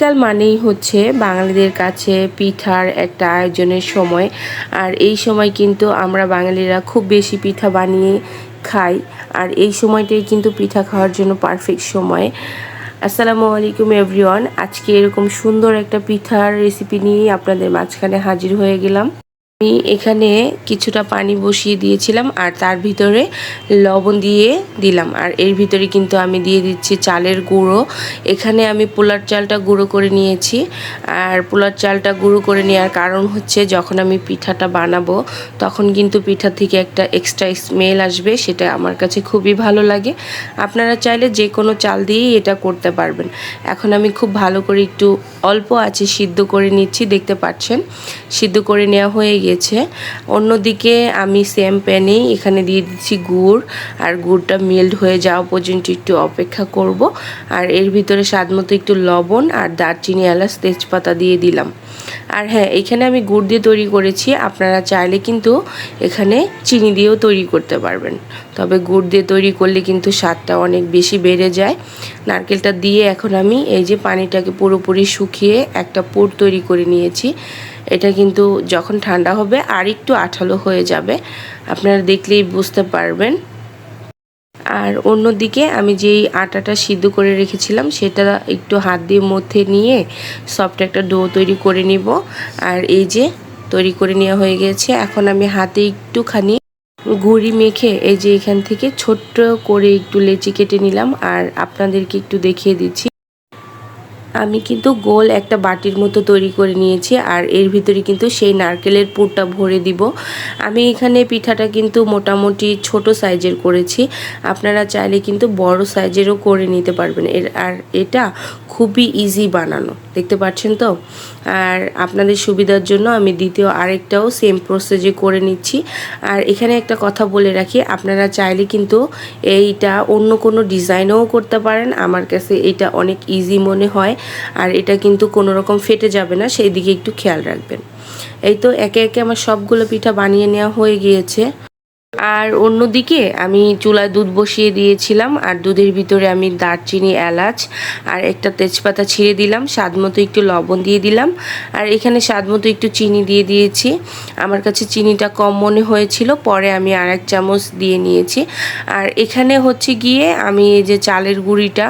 শীতকাল মানেই হচ্ছে বাঙালিদের কাছে পিঠার একটা আয়োজনের সময়। আর এই সময় কিন্তু আমরা বাঙালিরা খুব বেশি পিঠা বানিয়ে খাই। আর এই সময়টাই কিন্তু পিঠা খাওয়ার জন্য পারফেক্ট সময়। আসসালামু আলাইকুম এভরিওয়ান আজকে এরকম সুন্দর একটা পিঠার রেসিপি নিয়ে আপনাদের মাঝখানে হাজির হয়ে গেলাম। আমি এখানে কিছুটা পানি বসিয়ে দিয়েছিলাম আর তার ভিতরে লবণ দিয়ে দিলাম। আর এর ভিতরে কিন্তু আমি দিয়ে দিচ্ছি চালের গুঁড়ো। এখানে আমি পোলার চালটা গুঁড়ো করে নিয়েছি। আর পোলার চালটা গুঁড়ো করে নেওয়ার কারণ হচ্ছে যখন আমি পিঠাটা বানাবো, তখন কিন্তু পিঠা থেকে একটা এক্সট্রা স্মেল আসবে, সেটা আমার কাছে খুবই ভালো লাগে। আপনারা চাইলে যে কোনো চাল দিয়েই এটা করতে পারবেন। এখন আমি খুব ভালো করে একটু অল্প আছে সিদ্ধ করে নিচ্ছি, দেখতে পাচ্ছেন? সিদ্ধ করে নেওয়া হয়ে গিয়েছে অন্যদিকে আমি সেম প্যানেই এখানে দিয়ে দিচ্ছি গুড়। আর গুড়টা মেল্ট হয়ে যাওয়া পর্যন্ত একটু অপেক্ষা করব। আর এর ভিতরে স্বাদ মতো একটু লবণ আর দারচিনি এলাচ, তেজপাতা দিয়ে দিলাম। আর হ্যাঁ এখানে আমি গুড় দিয়ে তৈরি করেছি। আপনারা চাইলে কিন্তু এখানে চিনি দিয়েও তৈরি করতে পারবেন। তবে গুড় দিয়ে তৈরি করলে কিন্তু স্বাদটা অনেক বেশি বেড়ে যায়। নারকেলটা দিয়ে এখন আমি এই যে পানিটাকে পুরোপুরি শুকিয়ে একটা পুর তৈরি করে নিয়েছি। এটা কিন্তু যখন ঠান্ডা হবে আর একটু আঠালো হয়ে যাবে। আপনারা দেখলেই বুঝতে পারবেন। আর অন্যদিকে আমি যেই আটাটা সিদ্ধ করে রেখেছিলাম, সেটা একটু হাত দিয়ে মধ্যে নিয়ে সফট একটা ডো তৈরি করে নিব। আর এই যে তৈরি করে নেওয়া হয়ে গেছে, এখন আমি হাতে একটুখানি গুড়ি মেখে এই যে এখান থেকে ছোট্ট করে একটু লেচি কেটে নিলাম। আর আপনাদেরকে একটু দেখিয়ে দিচ্ছি। আমি কিন্তু গোল একটা বাটির মতো তৈরি করে নিয়েছি আর এর ভিতরে কিন্তু সেই নারকেলের পুরটা ভরে দিব। আমি এখানে পিঠাটা কিন্তু মোটামুটি ছোট সাইজের করেছি। আপনারা চাইলে কিন্তু বড় সাইজেরও করে নিতে পারবেন। এর আর এটা খুবই ইজি বানানো, দেখতে পাচ্ছেন তো? আর আপনাদের সুবিধার জন্য আমি দ্বিতীয় আরেকটাও সেম প্রসেসে করে নিচ্ছি। আর এখানে একটা কথা বলে রাখি, আপনারা চাইলে কিন্তু এইটা অন্য কোনো ডিজাইনও করতে পারেন। আমার কাছে এটা অনেক ইজি মনে হয়। আর এটা কিন্তু কোনো রকম ফেটে যাবে না, সেই দিকে একটু খেয়াল রাখবেন। এই তো একে একে আমার সবগুলো পিঠা বানিয়ে নেওয়া হয়ে গিয়েছে। আর অন্যদিকে আমি চুলায় দুধ বসিয়ে দিয়েছিলাম, আর দুধের ভিতরে আমি দারচিনি, এলাচ আর একটা তেজপাতা ছিঁড়ে দিলাম, স্বাদ মতো একটু লবণ দিয়ে দিলাম, আর এখানে স্বাদ মতো একটু চিনি দিয়ে দিয়েছি। আমার কাছে চিনিটা কম মনে হয়েছিল, পরে আমি আর এক চামচ দিয়ে নিয়েছি। আর এখানে হচ্ছে গিয়ে আমি এই যে চালের গুঁড়িটা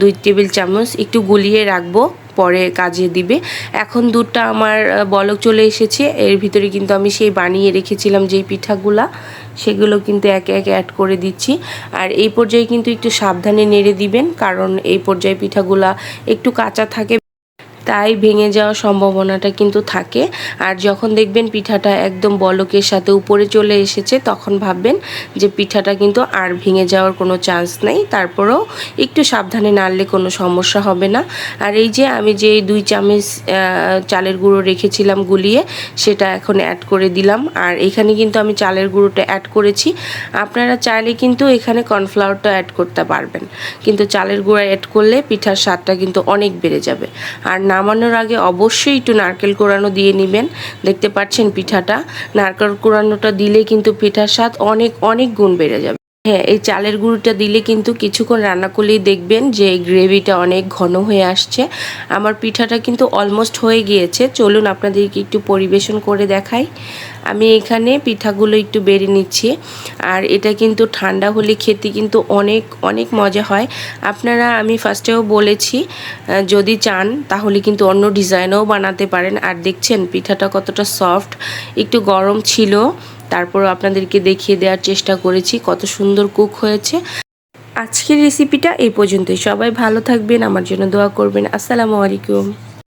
দুই টেবিল চামচ একটু গুলিয়ে রাখব। পরে কাজে দিবে। এখন দুধটা আমার বলক চলে এসেছে। এর ভিতরে কিন্তু আমি সেই বানিয়ে রেখেছিলাম যেই পিঠাগুলা, সেগুলো কিন্তু একে একে অ্যাড করে দিচ্ছি। আর এই পর্যায়ে কিন্তু একটু সাবধানে নেড়ে দিবেন, কারণ এই পর্যায়ে পিঠাগুলা একটু কাঁচা থাকে তাই ভেঙে যাওয়ার সম্ভাবনাটা কিন্তু থাকে। আর যখন দেখবেন পিঠাটা একদম বলকের সাথে উপরে চলে এসেছে, তখন ভাববেন যে পিঠাটা কিন্তু আর ভেঙে যাওয়ার কোনো চান্স নেই। তারপরেও একটু সাবধানে নাড়লে কোনো সমস্যা হবে না। আর এই যে আমি যে দুই চামচ চালের গুঁড়ো রেখেছিলাম গুলিয়ে, সেটা এখন অ্যাড করে দিলাম। আর এখানে কিন্তু আমি চালের গুঁড়োটা অ্যাড করেছি। আপনারা চাইলে কিন্তু এখানে কর্নফ্লাওয়ারটা অ্যাড করতে পারবেন। কিন্তু চালের গুঁড়া অ্যাড করলে পিঠার স্বাদটা কিন্তু অনেক বেড়ে যাবে। আর নামানোর আগে অবশ্যই একটু নারকেল কোরানো দিয়ে নেবেন। দেখতে পাচ্ছেন পিঠাটা। নারকেল কোরানোটা দিলে কিন্তু পিঠার স্বাদ অনেক অনেক গুণ বেড়ে যাবে। হ্যাঁ এই চালের গুঁড়োটা দিলে কিন্তু কিছুক্ষণ রান্না করলেই দেখবেন যে গ্রেভিটা অনেক ঘন হয়ে আসছে। আমার পিঠাটা কিন্তু অলমোস্ট হয়ে গিয়েছে। চলুন আপনাদেরকে একটু পরিবেশন করে দেখাই। আমি এখানে পিঠাগুলো একটু বেড়ে নিচ্ছি। আর এটা কিন্তু ঠান্ডা হলে খেতে কিন্তু অনেক অনেক মজা হয়। আপনারা, আমি ফার্স্টেও বলেছি যদি চান তাহলে কিন্তু অন্য ডিজাইনও বানাতে পারেন। আর দেখছেন, পিঠাটা কতটা সফট একটু গরম ছিল। তারপর আপনাদেরকে দেখিয়ে দেওয়ার চেষ্টা করেছি কত সুন্দর কুক হয়েছে। আজকের রেসিপিটা এই পর্যন্তই। সবাই ভালো থাকবেন, আমার জন্য দোয়া করবেন। আসসালামু আলাইকুম।